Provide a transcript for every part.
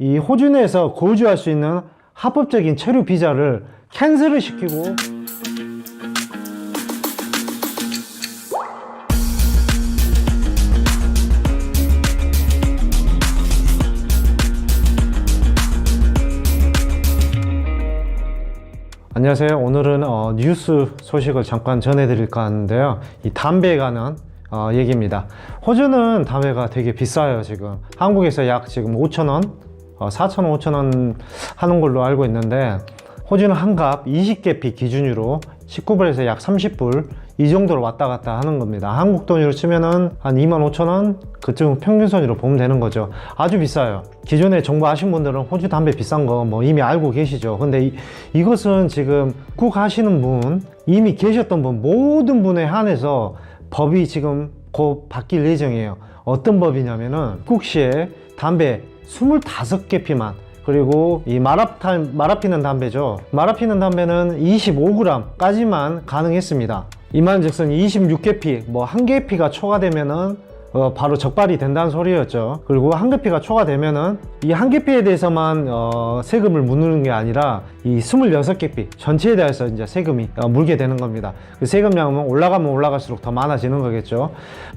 이 호주 내에서 거주할 수 있는 합법적인 체류 비자를 캔슬을 시키고 안녕하세요. 오늘은 어, 뉴스 소식을 잠깐 전해드릴까 하는데요. 이 담배에 관한 어, 얘기입니다. 호주는 담배가 되게 비싸요, 지금. 한국에서 약 지금 5,000원, 어, 4,000원, 5,000원 하는 걸로 알고 있는데, 호주는 한갑 20개피 기준으로 19불에서 약 30불 이 정도로 왔다 갔다 하는 겁니다. 한국 돈으로 치면은 한 25,000원 그쯤 평균 선으로 보면 되는 거죠. 아주 비싸요. 기존에 정보 아신 분들은 호주 담배 비싼 거 뭐 이미 알고 계시죠. 근데 이, 이것은 지금 국 하시는 분 이미 계셨던 분 모든 분에 한해서 법이 지금 곧 바뀔 예정이에요. 어떤 법이냐면은 국시에 담배 25개 피만 그리고 이 마라타, 마라피는 담배죠. 마라피는 담배는 25g까지만 가능했습니다. 이만즉슨 26개 피, 뭐 한 개 피가 초과되면은 어, 바로 적발이 된다는 소리였죠. 그리고 한개 피가 초과되면은 이 한개 피에 대해서만 어, 세금을 묻는 게 아니라 이 26개 피 전체에 대해서 이제 세금이 어, 물게 되는 겁니다. 그 세금량은 올라가면 올라갈수록 더 많아지는 거겠죠.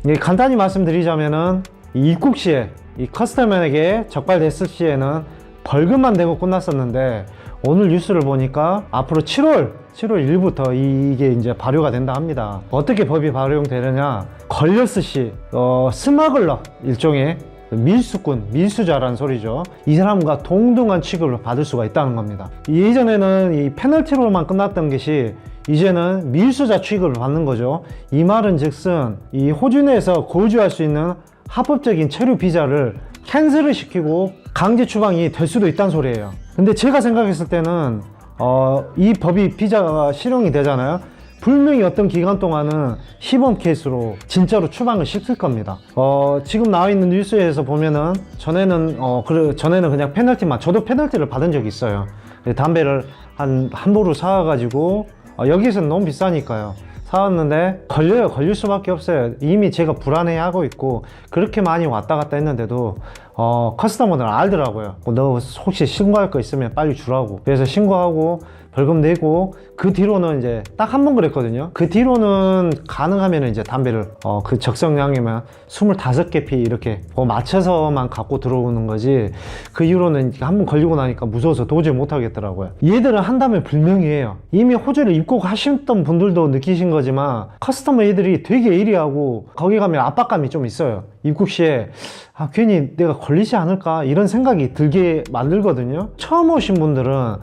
이게 간단히 말씀드리자면은 이 입국 시에 이 커스터맨에게 적발됐을 시에는 벌금만 내고 끝났었는데 오늘 뉴스를 보니까 앞으로 7월 7월 1일부터 이게 이제 발효가 된다 합니다. 어떻게 법이 발효되느냐? 걸렸을 시 어, 스마글러 일종의 밀수꾼, 밀수자라는 소리죠. 이 사람과 동등한 취급을 받을 수가 있다는 겁니다. 예전에는 이 페널티로만 끝났던 것이 이제는 밀수자 취급을 받는 거죠. 이 말은 즉슨 이 호주 내에서 거주할 수 있는 합법적인 체류 비자를 캔슬을 시키고 강제 추방이 될 수도 있다는 소리예요. 근데 제가 생각했을 때는 어, 이 법이 비자가 실용이 되잖아요. 분명히 어떤 기간 동안은 시범 케이스로 진짜로 추방을 시킬 겁니다. 어, 지금 나와 있는 뉴스에서 보면은 전에는 어, 그 전에는 그냥 페널티만 저도 페널티를 받은 적이 있어요. 담배를 한 한 보루 사와가지고 어, 여기서는 너무 비싸니까요. 사왔는데 걸려요. 걸릴 수밖에 없어요. 이미 제가 불안해하고 있고 그렇게 많이 왔다 갔다 했는데도 어 커스터머들 알더라고요. 뭐너 혹시 신고할 거 있으면 빨리 주라고. 그래서 신고하고 벌금 내고 그 뒤로는 이제 딱 한 번 그랬거든요. 그 뒤로는 가능하면 이제 담배를 어 그 적성량이면 25개 피 이렇게 뭐 맞춰서만 갖고 들어오는 거지. 그 이후로는 한 번 걸리고 나니까 무서워서 도저히 못 하겠더라고요. 얘들은 한다면 불명이에요. 이미 호주를 입국하셨던 분들도 느끼신 거지만 커스터머 애들이 되게 예리하고 거기 가면 압박감이 좀 있어요. 입국 시에 아 괜히 내가 걸 리지 않을까 이런 생각이 들게 만들거든요. 처음 오신 분들은 아,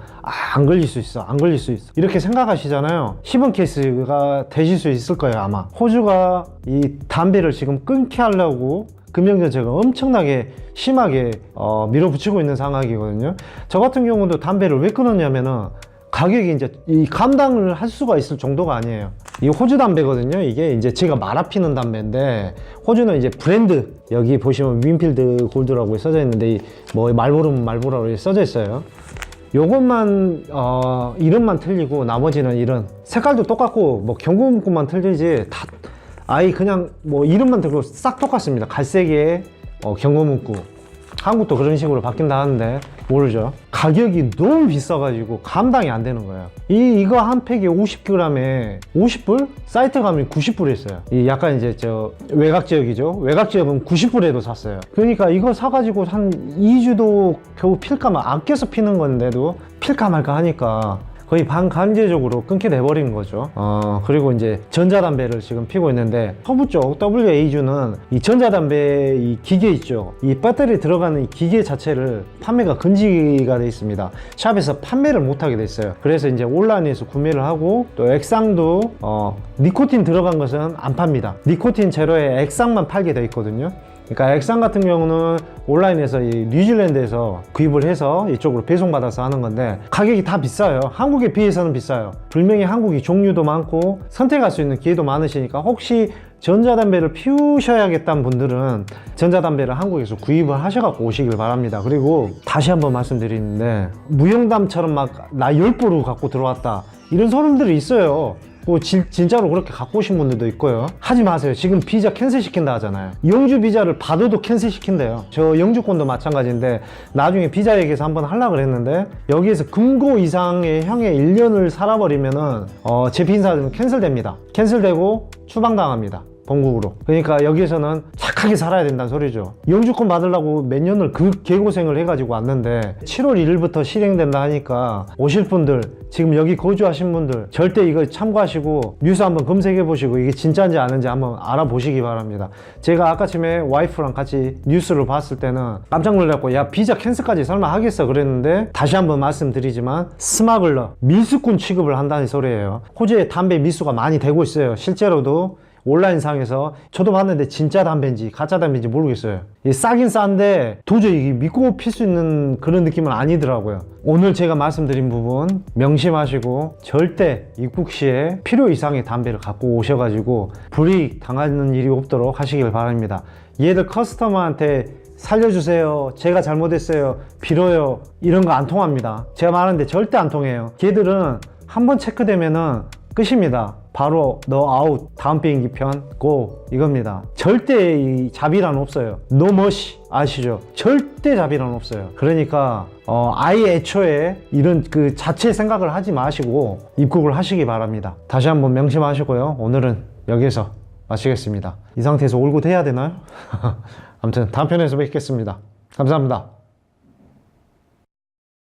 안 걸릴 수 있어 안 걸릴 수 있어. 이렇게 생각하시잖아요. 시범 케이스가 되실 수 있을 거예요 아마. 호주가 이 담배를 지금 끊게 하려고 금융정책을 엄청나게 심하게 어, 밀어붙이고 있는 상황이거든요. 저 같은 경우도 담배를 왜 끊었냐면은 가격이 이제 이 감당을 할 수가 있을 정도가 아니에요. 이 호주 담배거든요. 이게 이제 제가 말아 피는 담배인데 호주는 이제 브랜드 여기 보시면 윈필드 골드라고 써져 있는데 이뭐 말보름 말보라고 써져 있어요. 요것만 어 이름만 틀리고 나머지는 이런 색깔도 똑같고 뭐 경고 문구만 틀리지 다 아예 그냥 뭐 이름만 들고 싹 똑같습니다. 갈색에 어, 경고 문구. 한국도 그런 식으로 바뀐다 하는데 모르죠. 가격이 너무 비싸가지고 감당이 안 되는 거예요. 이 이거 한 팩에 50g에 50불? 사이트 가면 90불 했어요. 이 약간 이제 저 외곽 지역이죠. 외곽 지역은 90불에도 샀어요. 그러니까 이거 사가지고 한 2주도 겨우 필까 말 아껴서 피는 건데도 필까 말까 하니까 거의 반강제적으로 끊게 돼버린 거죠. 어, 그리고 이제 전자담배를 지금 피고 있는데 서부 쪽 WA주는 이 전자담배 이 기계 있죠. 이 배터리 들어가는 이 기계 자체를 판매가 금지가 돼 있습니다. 샵에서 판매를 못하게 됐어요. 그래서 이제 온라인에서 구매를 하고 또 액상도 어, 니코틴 들어간 것은 안 팝니다. 니코틴 제로에 액상만 팔게 돼 있거든요. 그러니까 액상 같은 경우는 온라인에서 이 뉴질랜드에서 구입을 해서 이쪽으로 배송받아서 하는 건데 가격이 다 비싸요. 한국에 비해서는 비싸요. 분명히 한국이 종류도 많고 선택할 수 있는 기회도 많으시니까 혹시 전자담배를 피우셔야겠다는 분들은 전자담배를 한국에서 구입을 하셔갖고 오시길 바랍니다. 그리고 다시 한번 말씀드리는데 무용담처럼 막 나 열보루 갖고 들어왔다 이런 사람들이 있어요. 뭐 진, 진짜로 그렇게 갖고 오신 분들도 있고요. 하지 마세요. 지금 비자 캔슬 시킨다 하잖아요. 영주 비자를 받아도 캔슬 시킨대요. 저 영주권도 마찬가지인데 나중에 비자 얘기해서 한번 하려고 그랬는데 여기에서 금고 이상의 향해 1년을 살아버리면은 어, 제 빈사는 캔슬됩니다. 캔슬되고 추방당합니다. 본국으로. 그러니까 여기에서는 착하게 살아야 된다는 소리죠. 영주권 받으려고 몇 년을 그 개고생을 해가지고 왔는데 7월 1일부터 실행된다 하니까 오실 분들 지금 여기 거주하신 분들 절대 이거 참고하시고 뉴스 한번 검색해 보시고 이게 진짜인지 아닌지 한번 알아보시기 바랍니다. 제가 아까쯤에 와이프랑 같이 뉴스를 봤을 때는 깜짝 놀랐고 야 비자 캔슬까지 설마 하겠어 그랬는데 다시 한번 말씀드리지만 스마글러 미수꾼 취급을 한다는 소리예요. 호주에 담배 미수가 많이 되고 있어요. 실제로도 온라인상에서 저도 봤는데 진짜 담배인지 가짜 담배인지 모르겠어요. 이 싸긴 싼데 도저히 믿고 필 수 있는 그런 느낌은 아니더라고요. 오늘 제가 말씀드린 부분 명심하시고 절대 입국 시에 필요 이상의 담배를 갖고 오셔가지고 불이익 당하는 일이 없도록 하시길 바랍니다. 얘들 커스터머한테 살려주세요. 제가 잘못했어요. 빌어요. 이런 거 안 통합니다. 제가 말하는데 절대 안 통해요. 걔들은 한번 체크되면은 끝입니다. 바로 너 아웃 다음 비행기 편 고 이겁니다. 절대 이 자비란 없어요. 노머시 아시죠? 절대 자비란 없어요. 그러니까 어, 아예 애초에 이런 그 자체 생각을 하지 마시고 입국을 하시기 바랍니다. 다시 한번 명심하시고요. 오늘은 여기서 마치겠습니다. 이 상태에서 올굿 해야 되나요? 아무튼 다음 편에서 뵙겠습니다. 감사합니다.